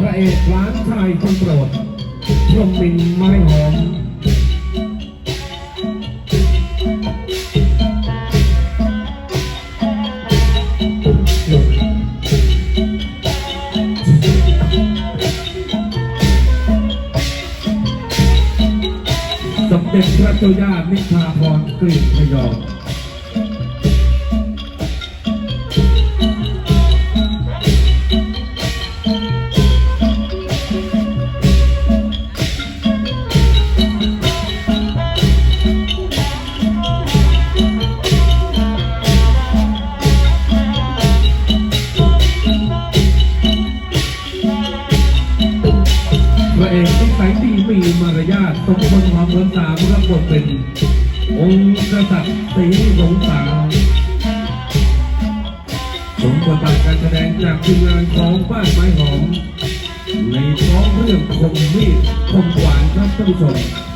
พระเอกร้านชายคนโปรดพรมมินไม้หอมสมเด็จพระเจ้าย่านิพาพรกลิ่นพยอง เอกที่ใส่ดีมีมารยาทสมคนความเมืองสามรับบทเป็นองค์กษัตริย์ศรีสงสารสมบทบาทการแสดงจากทีมงานของบ้านไม้หอมในท้องเรื่องคมมีดคมขวานครับท่านผู้ชม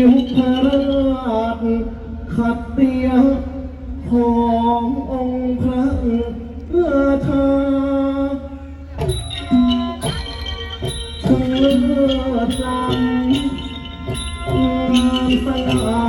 ยุพราชขัดเตียขององค์พระราชาเชิดลำงามสง่า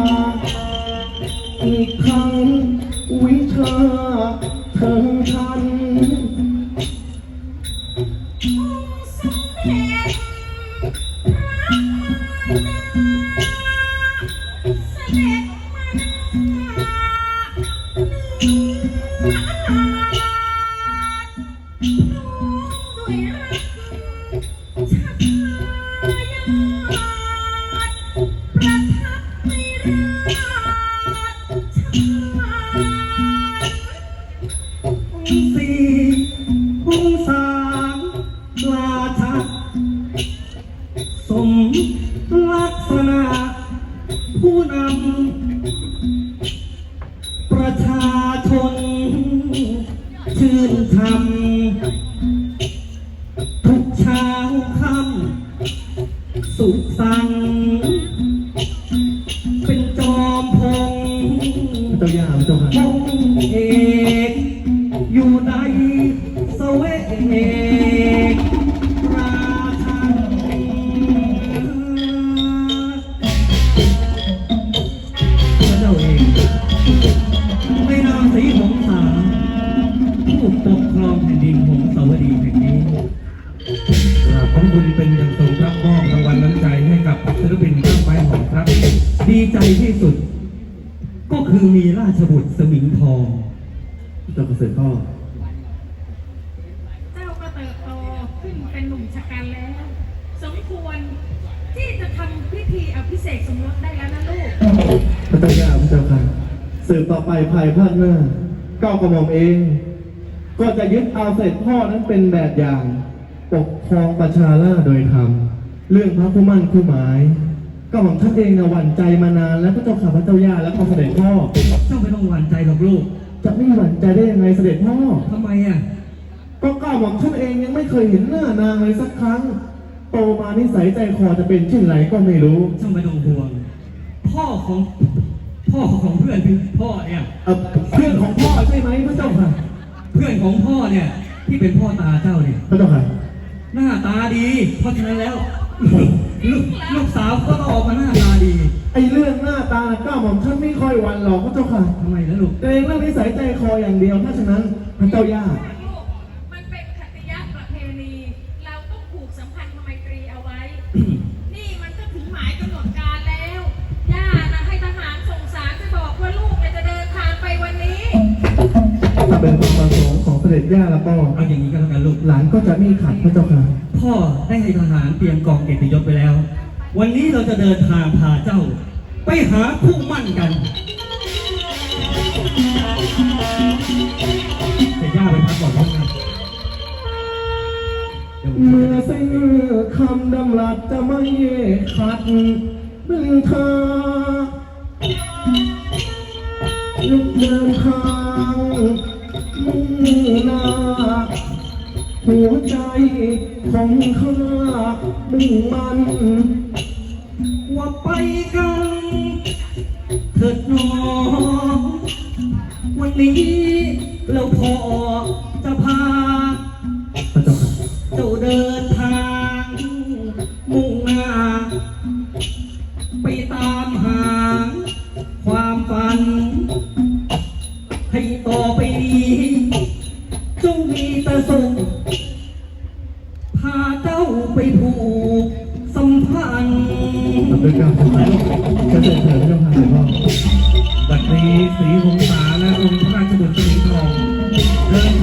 สี่องศาราชาสมลักษณะ ผู้นำ ประชาชน ชื่นชมทุกเช้าค่ำสุขสันต์ เอกอยู่ในสเวกราชันพระเจ้าเองในนามสีหงสาผู้ปกครองแผ่นดินหงสาวดีแห่งนี้กราบขอบคุณเป็นอย่างสูงรับมอบรางวัลน้ำใจให้กับศิลปินข้างไม้หอมครับ ดีใจที่สุด ก็คือมีราชบุตร เจ้าเกษตรพ่อ เจ้าก็เติบโตขึ้นเป็นหนุ่มชะกันแล้ว สมควรที่จะทำพิธีอภิเษกสมรสได้แล้วนะลูก พระเจ้าย่าพระเจ้าค่ะสืบต่อไปภายภาคหน้าก้าวกระหม่อมเอง ก็จะยึดเอาเสด็จพ่อนั้นเป็นแบบอย่างปกครองประชาราษฎร์โดยธรรมเรื่องพระผู้มั่นผู้หมาย ก็หม่อมท่านเองนะหวั่นใจมานานแล้วพระเจ้าข่าพระเจ้าย่าและพระเสด็จพ่อ เจ้าไม่ต้องหวั่นใจหรอกลูก จะไม่หวั่นใจได้ยังไงเสด็จพ่อ ทำไมอะ ก็ก้าวหม่อมท่านเองยังไม่เคยเห็นหน้านางเลยสักครั้ง โตมานิสัยใจคอจะเป็นเช่นไรก็ไม่รู้ เจ้าไม่ต้องห่วง พ่อของพ่อของเพื่อนคือพ่อเนี่ย เอ่อเพื่อนของพ่อใช่ไหมพระเจ้าค่ะ เพื่อนของพ่อเนี่ย ที่เป็นพ่อตาเจ้าเนี่ย พระเจ้าค่ะ หน้าตาดี เพราะฉะนั้นแล้ว ลูกลูกสาวก็ต้องออกมาหน้าตาดีไอเรื่องหน้าตาก้าวหม่อมท่านไม่ค่อยหวันหรอกพระเจ้าค่ะทำไมล่ะลูกเกรงเรื่องนิสัยใจคออย่างเดียวเพราะฉะนั้นพระเจ้าย่า ลูกมันเป็นคติยะประเพณี เราต้องผูกสัมพันธ์ไมตรีเอาไว้ นี่มันก็ถึงหมายกำหนดการแล้ว ย่านะให้ทหารส่งสารจะบอกว่าลูกเนี่ยจะเดินทางไปวันนี้ถ้าเป็นความประสงค์ของเสด็จย่าแล้วก็เอาอย่างนี้ก็แล้วกันลูก หลานก็จะไม่ขัดพระเจ้าค่ะ พ่อได้ให้ทหารเตรียมกองเกียรติยศไปแล้ว วันนี้เราจะเดินทางพาเจ้า ไปหาคู่มั่นกันแต่ย่าไปพักก่อนร้อมกันเดี๋ยวผมเมื่อสิ้นคำดำรัสจะไม่ขัดบึงทาลุกเดินทางมุ่งหน้าหัวใจของข้ามุ่งมัน ว่าไปกันเถิดหนอวันนี้เราพอจะพา เจ้าเดินทาง มุ่งหน้า ไปตามหา ความฝัน ให้ต่อไปนี้จงมีแต่สุขพาเจ้าไปผูกสัมพันธ์ำด้วยการศึกษาจะสริมเสริมเจ้าค่ะหลวงพ่อบัดนี้สีหงสาและองค์พระราชบุตรสีทองเดินทาง